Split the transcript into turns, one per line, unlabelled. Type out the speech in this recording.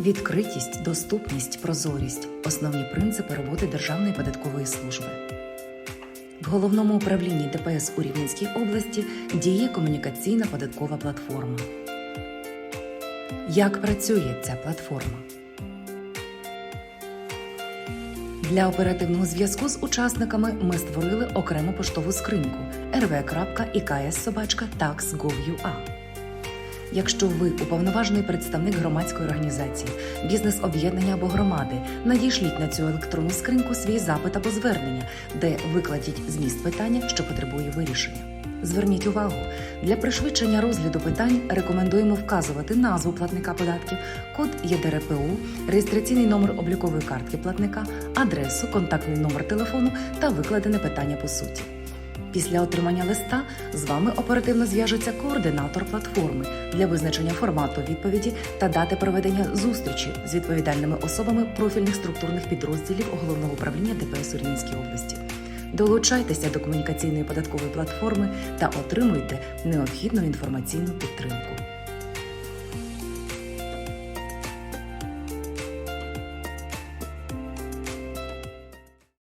Відкритість, доступність, прозорість основні принципи роботи Державної податкової служби. В головному управлінні ДПС у Рівненській області діє комунікаційна податкова платформа. Як працює ця платформа? Для оперативного зв'язку з учасниками ми створили окрему поштову скриньку rv.iks.tax.gov.ua. Якщо ви уповноважений представник громадської організації, бізнес-об'єднання або громади, надішліть на цю електронну скриньку свій запит або звернення, де викладіть зміст питання, що потребує вирішення. Зверніть увагу, для пришвидшення розгляду питань рекомендуємо вказувати назву платника податків, код ЄДРПУ, реєстраційний номер облікової картки платника, адресу, контактний номер телефону та викладене питання по суті. Після отримання листа з вами оперативно зв'яжеться координатор платформи для визначення формату відповіді та дати проведення зустрічі з відповідальними особами профільних структурних підрозділів головного управління ДПС у Рівненській області. Долучайтеся до комунікаційної податкової платформи та отримуйте необхідну інформаційну підтримку.